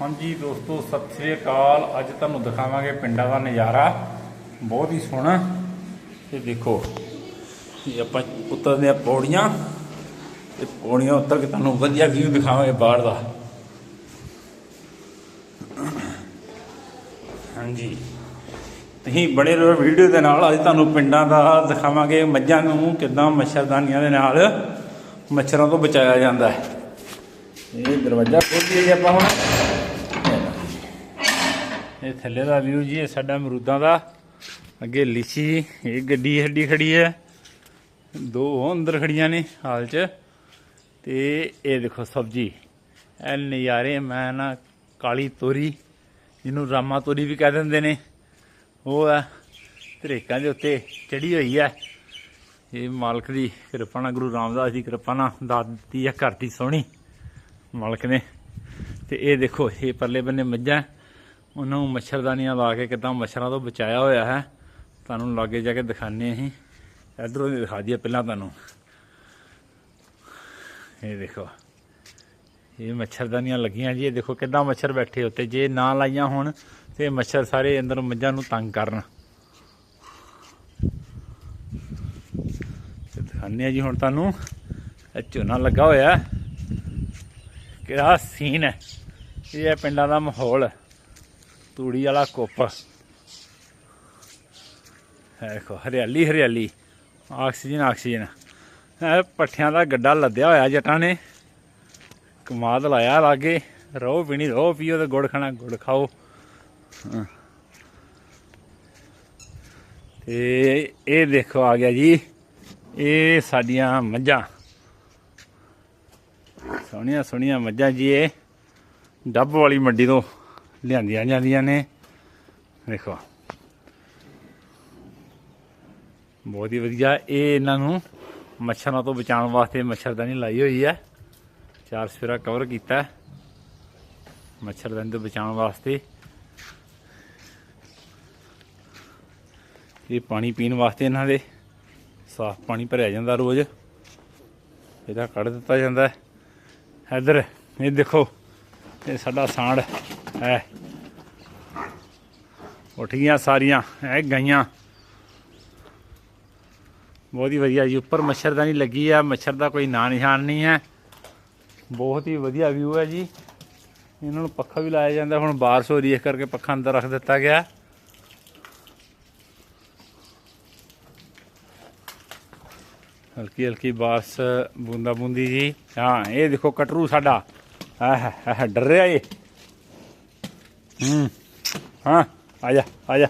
ਹਾਂਜੀ ਦੋਸਤੋ, ਸਤਿ ਸ੍ਰੀ ਅਕਾਲ। ਅੱਜ ਤੁਹਾਨੂੰ ਦਿਖਾਵਾਂਗੇ ਪਿੰਡਾਂ ਦਾ ਨਜ਼ਾਰਾ। ਬਹੁਤ ਹੀ ਸੋਹਣਾ। ਤੇ ਦੇਖੋ, ਇਹ ਆਪਾਂ ਉਤਰਦੇ ਆ ਪੌੜੀਆਂ। ਤੇ ਪੌੜੀਆਂ ਉੱਤਰ ਕੇ ਤੁਹਾਨੂੰ ਵਧੀਆ ਵਿਊ ਦਿਖਾਵਾਂਗੇ ਬਾਹਰ ਦਾ। ਹਾਂਜੀ। ਤੁਸੀਂ ਬਣੇ ਰਹੋ ਵੀਡੀਓ ਦੇ ਨਾਲ। ਅੱਜ ਤੁਹਾਨੂੰ ਪਿੰਡਾਂ ਦਾ ਦਿਖਾਵਾਂਗੇ। ਮੱਝਾਂ ਨੂੰ ਕਿੱਦਾਂ ਮੱਛਰਦਾਨੀਆਂ ਦੇ ਨਾਲ ਮੱਛਰਾਂ ਤੋਂ ਬਚਾਇਆ ਜਾਂਦਾ ਹੈ। ਇਹ ਦਰਵਾਜ਼ਾ ਖੋਲ ਦਈਏ ਜੀ ਆਪਾਂ ਹੁਣ। ਇਹ ਥੱਲੇ ਦਾ ਵਿਊ ਜੀ, ਇਹ ਸਾਡਾ ਅਮਰੂਦਾਂ ਦਾ। ਅੱਗੇ ਲੀਚੀ ਇਹ ਗੱਡੀ ਹੱਡੀ ਖੜੀ ਹੈ। ਦੋ ਉਹ ਅੰਦਰ ਖੜੀਆਂ ਨੇ ਹਾਲ 'ਚ। ਤੇ ਇਹ ਦੇਖੋ ਸਬਜੀ। ਇਹ ਨਜ਼ਾਰੇ ਮੈਂ ਨਾ ਕਾਲੀ ਤੋਰੀ, ਜਿਹਨੂੰ ਰਾਮਾ ਤੋਰੀ ਵੀ ਕਹਿ ਦਿੰਦੇ ਨੇ। ਉਹ ਆ ਧਰੇਕਾਂ ਦੇ ਉੱਤੇ ਚੜੀ ਹੋਈ ਹੈ ਇਹ ਮਾਲਕ ਦੀ ਕਿਰਪਾ ਨਾਲ, ਗੁਰੂ ਰਾਮਦਾਸ ਦੀ ਕਿਰਪਾ ਨਾਲ ਦਾਤ ਦਿੱਤੀ ਹੈ ਘਰ ਦੀ ਸੋਹਣੀ ਮਾਲਕ ਨੇ। ਤੇ ਇਹ ਦੇਖੋ, ਇਹ ਪਰਲੇ ਬੰਨੇ ਮੱਝਾਂ। ਉਹਨਾਂ ਨੂੰ ਮੱਛਰਦਾਨੀਆਂ ਲਾ ਕੇ ਕਿਦਾਂ ਮੱਛਰਾਂ ਤੋਂ ਬਚਾਇਆ ਹੋਇਆ ਹੈ, ਤੁਹਾਨੂੰ ਲਾਗੇ ਜਾ ਕੇ ਦਿਖਾਣੇ ਅਸੀਂ ਇਧਰੋਂ ਦੀ ਦਿਖਾ ਦਈਏ ਪਹਿਲਾਂ ਤੁਹਾਨੂੰ। ਇਹ ਦੇਖੋ, ਇਹ ਮੱਛਰਦਾਨੀਆਂ ਲੱਗੀਆਂ ਜੀ। ਇਹ ਦੇਖੋ ਕਿੱਦਾਂ ਮੱਛਰ ਬੈਠੇ ਉੱਤੇ। ਜੇ ਨਾ ਲਾਈਆਂ ਹੋਣ ਤੇ ਮੱਛਰ ਸਾਰੇ ਅੰਦਰ ਮੱਝਾਂ ਨੂੰ ਤੰਗ ਕਰਨ। ਤੇ ਦਿਖਾਣੇ ਆ ਜੀ ਹੁਣ ਤੁਹਾਨੂੰ। ਇਹ ਝੋਨਾ ਲੱਗਾ ਹੋਇਆ। ਕਿਹੜਾ ਸੀਨ ਹੈ। ਇਹ ਹੈ ਪਿੰਡਾਂ ਦਾ ਮਾਹੌਲ। ਹੈ ਤੂੜੀ ਵਾਲਾ ਕੁੱਪ। ਦੇਖੋ, ਹਰਿਆਲੀ ਹਰਿਆਲੀ। Oxygen oxygen. ਇਹ ਪੱਠਿਆਂ ਦਾ ਗੱਡਾ ਲੱਦਿਆ ਹੋਇਆ ਜੱਟਾਂ ਨੇ। ਕਮਾਦ ਲਾਇਆ ਲਾਗੇ। ਰੋ ਪੀਣੀ, ਰੋ ਪੀਓ ਤੇ ਗੁੜ ਖਾਣਾ, ਗੁੜ ਖਾਓ। ਹਾਂ। ਤੇ ਇਹ ਦੇਖੋ, ਆ ਗਿਆ ਜੀ। ਇਹ ਸਾਡੀਆਂ ਮੱਝਾਂ। ਸੋਹਣੀਆਂ ਸੋਹਣੀਆਂ ਮੱਝਾਂ ਜੀ ਇਹ। ਡੱਬ ਵਾਲੀ ਮੰਡੀ ਤੋਂ। ਲਿਆਂਦੀਆਂ ਜਾਂਦੀਆਂ ਨੇ। ਦੇਖੋ। ਬਹੁਤ ਹੀ ਵਧੀਆ। ਇਹ ਇਹਨਾਂ ਨੂੰ ਮੱਛਰਾਂ ਤੋਂ ਬਚਾਉਣ ਵਾਸਤੇ ਮੱਛਰਦਾਨੀ ਲਾਈ ਹੋਈ ਹੈ। ਚਾਰ ਸਫੇਰਾ ਕਵਰ ਕੀਤਾ ਮੱਛਰਦਾਨੀ ਤੋਂ ਬਚਾਉਣ ਵਾਸਤੇ। ਇਹ ਪਾਣੀ ਪੀਣ ਵਾਸਤੇ ਇਹਨਾਂ ਦੇ। ਸਾਫ਼ ਪਾਣੀ ਭਰਿਆ ਜਾਂਦਾ ਰੋਜ਼। ਇਹਦਾ ਕੱਢ ਦਿੱਤਾ ਜਾਂਦਾ ਹੈ। ਇੱਧਰ, ਇਹ ਦੇਖੋ। ਇਹ ਸਾਡਾ ਸਾਂਡ ਹੈ। ਉੱਠ ਗਈਆਂ ਸਾਰੀਆਂ ਇਹ ਗਈਆਂ। ਬਹੁਤ ਹੀ ਵਧੀਆ ਜੀ, ਉੱਪਰ ਮੱਛਰਦਾਨੀ ਲੱਗੀ ਆ, ਮੱਛਰ ਦਾ ਕੋਈ ਨਾਂ ਨਿਸ਼ਾਨ ਨਹੀਂ ਹੈ। ਬਹੁਤ ਹੀ ਵਧੀਆ ਵਿਊ ਹੈ ਜੀ। ਇਹਨਾਂ ਨੂੰ ਪੱਖਾ ਵੀ ਲਾਇਆ ਜਾਂਦਾ, ਹੁਣ ਬਾਰਿਸ਼ ਹੋ ਰਹੀ ਹੈ, ਇਸ ਕਰਕੇ ਪੱਖਾ ਅੰਦਰ ਰੱਖ ਦਿੱਤਾ ਗਿਆ। ਹਲਕੀ ਹਲਕੀ ਬਾਰਿਸ਼ ਬੂੰਦਾ ਬੂੰਦੀ ਜੀ। ਹਾਂ, ਇਹ ਦੇਖੋ, ਕਟਰੂ ਸਾਡਾ। ਆਹ ਆਹ ਡਰ ਰਿਹਾ ਏ ਹੂੰ, ਹਾਂ, ਆ ਜਾ ਆ ਜਾ।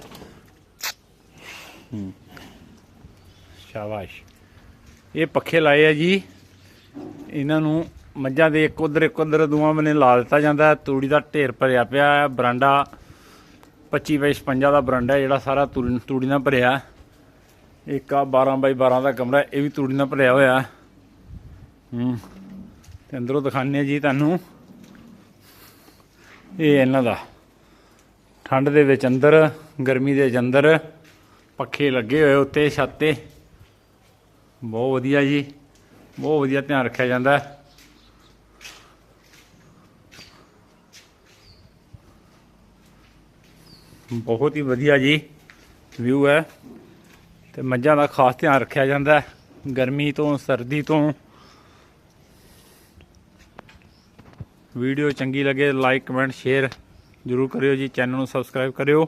ਹੂੰ, ਸ਼ਾਬਾਸ਼। ਇਹ ਪੱਖੇ ਲਾਏ ਆ ਜੀ। ਇਹਨਾਂ ਨੂੰ ਮੱਝਾਂ ਦੇ ਇੱਕ ਉਧਰ ਇੱਕ ਉਧਰ ਦੋਵਾਂ ਬੰਨੇ ਲਾ ਦਿੱਤਾ ਜਾਂਦਾ। ਤੂੜੀ ਦਾ ਢੇਰ ਭਰਿਆ ਪਿਆ ਹੈ ਬਰਾਂਡਾ 25 ਬਾਈ 56 ਦਾ ਬਰਾਂਡਾ ਜਿਹੜਾ ਸਾਰਾ ਤੂੜੀ ਤੂੜੀ ਨਾਲ ਭਰਿਆ। ਇੱਕ ਆ 12 ਬਾਈ 12 ਦਾ ਕਮਰਾ, ਇਹ ਵੀ ਤੂੜੀ ਨਾਲ ਭਰਿਆ ਹੋਇਆ। ਹੈ। ਹੂੰ ਤੇ ਅੰਦਰੋਂ ਦਿਖਾਉਂਦੇ ਹਾਂ ਜੀ ਤੁਹਾਨੂੰ। ਇਹ ਇਹਨਾਂ ਦਾ। ਠੰਡ ਦੇ ਵਿੱਚ ਅੰਦਰ, ਗਰਮੀ ਦੇ ਵਿੱਚ ਅੰਦਰ, ਪੱਖੇ ਲੱਗੇ ਹੋਏ ਉੱਤੇ, ਛੱਤ ਤੇ। ਬਹੁਤ ਵਧੀਆ ਜੀ, ਬਹੁਤ ਵਧੀਆ ਧਿਆਨ ਰੱਖਿਆ ਜਾਂਦਾ। ਹੈ ਬਹੁਤ ਹੀ ਵਧੀਆ ਜੀ, ਵਿਊ ਹੈ। ਤੇ ਮੱਝਾਂ ਦਾ ਖਾਸ ਧਿਆਨ ਰੱਖਿਆ ਜਾਂਦਾ। ਹੈ ਗਰਮੀ ਤੋਂ, ਸਰਦੀ ਤੋਂ। ਵੀਡੀਓ ਚੰਗੀ ਲੱਗੇ ਲਾਈਕ ਕਮੈਂਟ ਸ਼ੇਅਰ ਜਰੂਰ ਕਰਿਓ ਜੀ ਚੈਨਲ ਨੂੰ ਸਬਸਕ੍ਰਾਈਬ ਕਰਿਓ।